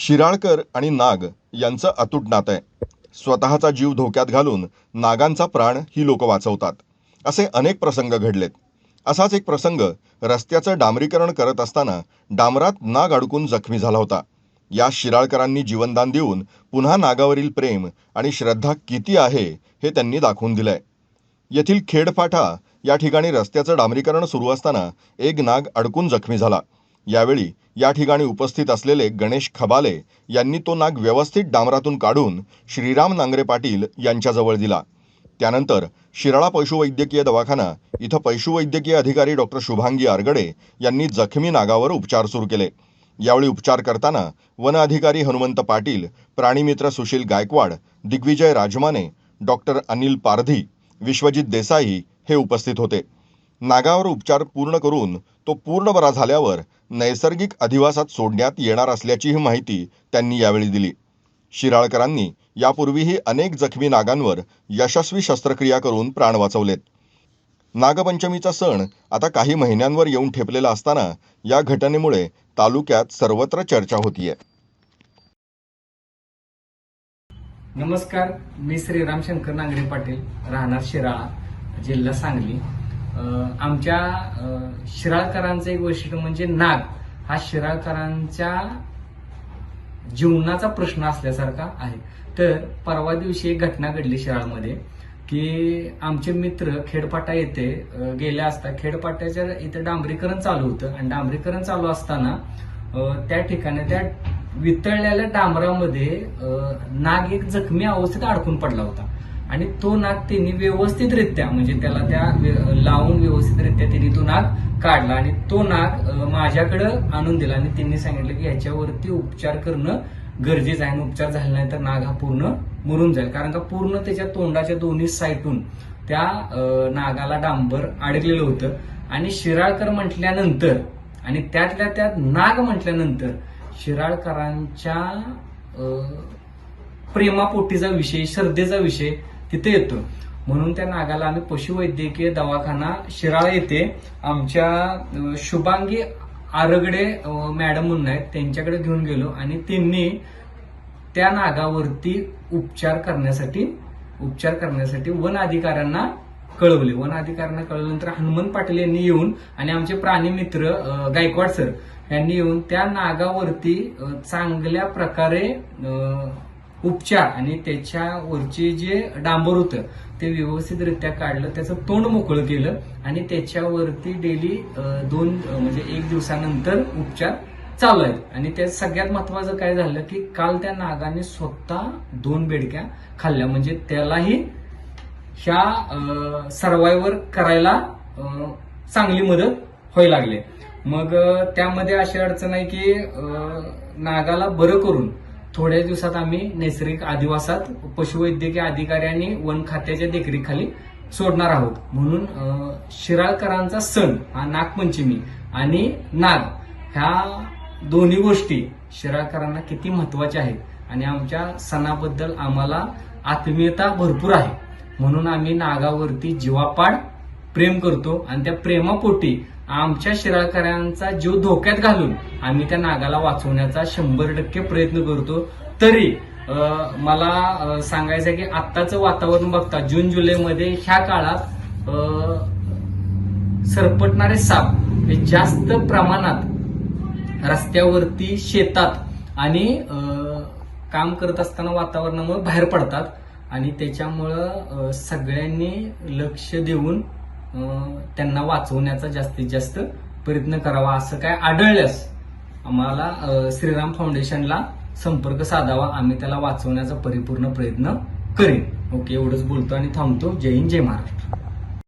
शिराळकर आणि नाग यांचं अतूट नातं आहे. स्वतःचा जीव धोक्यात घालून नागांचा प्राण ही लोक वाचवतात. असे अनेक प्रसंग घडलेत. असाच एक प्रसंग रस्त्याचं डांबरीकरण करत असताना डांबरात नाग अडकून जखमी झाला होता. या शिराळकरांनी जीवनदान देऊन पुन्हा नागावरील प्रेम आणि श्रद्धा किती आहे हे त्यांनी दाखवून दिलंय. येथील खेडफाटा या ठिकाणी रस्त्याचं डांबरीकरण सुरू असताना एक नाग अडकून जखमी झाला. यावेळी या ठिकाणी उपस्थित असलेले गणेश खबाले यांनी तो नाग व्यवस्थित डांबरातून काढून श्रीराम नांगरे पाटील यांच्याजवळ दिला. त्यानंतर शिराळा पशुवैद्यकीय दवाखाना इथं पशुवैद्यकीय अधिकारी डॉक्टर शुभांगी आरगडे यांनी जखमी नागावर उपचार सुरू केले. यावेळी उपचार करताना वन अधिकारी हनुमंत पाटील प्राणीमित्र सुशील गायकवाड दिग्विजय राजमाने डॉक्टर अनिल पारधी विश्वजित देसाई हे उपस्थित होते. नागावर उपचार पूर्ण करून तो पूर्ण बरा झाल्यावर नैसर्गिक अधिवासात सोडण्यात येणार असल्याचीही माहिती त्यांनी यावेळी दिली. शिराळकरांनी यापूर्वीही अनेक जखमी नागांवर यशस्वी शस्त्रक्रिया करून प्राण वाचवलेत. नागपंचमीचा सण आता काही महिन्यांवर येऊन ठेपलेला असताना या घटनेमुळे तालुक्यात सर्वत्र चर्चा होतीये. नमस्कार मी श्री रामशंकर नांगरे पाटील राहणार शिराळा जिल्हा सांगली. आमच्या शिराळकरांचं एक वैशिष्ट्य म्हणजे नाग. हा शिराळकरांच्या जीवनाचा प्रश्न असल्यासारखा आहे. तर परवा दिवशी एक घटना घडली शिराळमध्ये की आमचे मित्र खेडपाटा येथे गेले असता. खेडपाट्याच्या इथे डांबरीकरण चालू होतं. आणि डांबरीकरण चालू असताना त्या ठिकाणी त्या वितळलेल्या डांबरामध्ये नाग एक जखमी अवस्थेत अडकून पडला होता. आणि तो नाग त्यांनी व्यवस्थितरित्या म्हणजे त्याला त्या व्य- लावून व्यवस्थितरित्या त्यांनी तो नाग काढला आणि तो नाग माझ्याकडं आणून दिला. आणि त्यांनी सांगितलं की याच्यावरती उपचार करणं गरजेचं आहे आणि उपचार झाला नाही तर नाग हा पूर्ण मरून जाईल. कारण का पूर्ण त्याच्या तोंडाच्या दोन्ही साईटून त्या नागाला डांबर अडकलेलं होतं. आणि शिराळकर म्हटल्यानंतर आणि त्यातल्या त्यात नाग म्हटल्यानंतर शिराळकरांच्या प्रेमापोटीचा विषय श्रद्धेचा विषय तिथे येतो. म्हणून त्या नागाला आम्ही पशुवैद्यकीय दवाखाना शिराळा येथे आमच्या शुभांगी आरगडे मॅडम म्हणून आहेत त्यांच्याकडे घेऊन गेलो आणि त्यांनी त्या नागावरती उपचार करण्यासाठी उपचार करण्यासाठी वन अधिकाऱ्यांना कळवले. वन अधिकाऱ्यांना कळवल्यानंतर हनुमंत पाटील यांनी येऊन आणि आमचे प्राणी मित्र गायकवाड सर यांनी येऊन त्या नागावरती चांगल्या प्रकारे उपचार आणि त्याच्यावरचे जे डांबर होतं ते व्यवस्थितरित्या काढलं त्याचं तोंड मोकळं केलं आणि त्याच्यावरती डेली दोन म्हणजे एक दिवसानंतर उपचार चालू आहेत. आणि त्यात सगळ्यात महत्वाचं काय झालं की काल त्या नागाने स्वतः दोन बेडक्या खाल्ल्या. म्हणजे त्यालाही ह्या सर्वायवर करायला चांगली मदत व्हायला लागली. मग त्यामध्ये अशी अडचण आहे की नागाला बरं करून थोड्या दिवसात आम्ही नैसर्गिक अधिवासात पशुवैद्यकीय अधिकारी आणि वन खात्याच्या देखरेखीखाली सोडणार आहोत. म्हणून शिराळकरांचा सण हा नागपंचमी आणि नाग ह्या दोन्ही गोष्टी शिराळकरांना किती महत्त्वाच्या आहेत आणि आमच्या सणाबद्दल आम्हाला आत्मीयता भरपूर आहे. म्हणून आम्ही नागावरती जीवापाड प्रेम करतो आणि त्या प्रेमापोटी आमच्या शिराळकरांचा जीव धोक्यात घालून आम्ही त्या नागाला वाचवण्याचा शंभर टक्के प्रयत्न करतो. तरी मला सांगायचं आहे की आत्ताचं वातावरण बघता जून जुलैमध्ये ह्या काळात सरपटणारे साप हे जास्त प्रमाणात रस्त्यावरती शेतात आणि काम करत असताना वातावरणामुळे बाहेर पडतात आणि त्याच्यामुळं सगळ्यांनी लक्ष देऊन त्यांना वाचवण्याचा जास्तीत जास्त प्रयत्न करावा असं काय आढळल्यास आम्हाला श्रीराम फाउंडेशनला संपर्क साधावा. आम्ही त्याला वाचवण्याचा परिपूर्ण प्रयत्न करेन. ओके एवढंच बोलतो आणि थांबतो. जय हिंद जय महाराष्ट्र.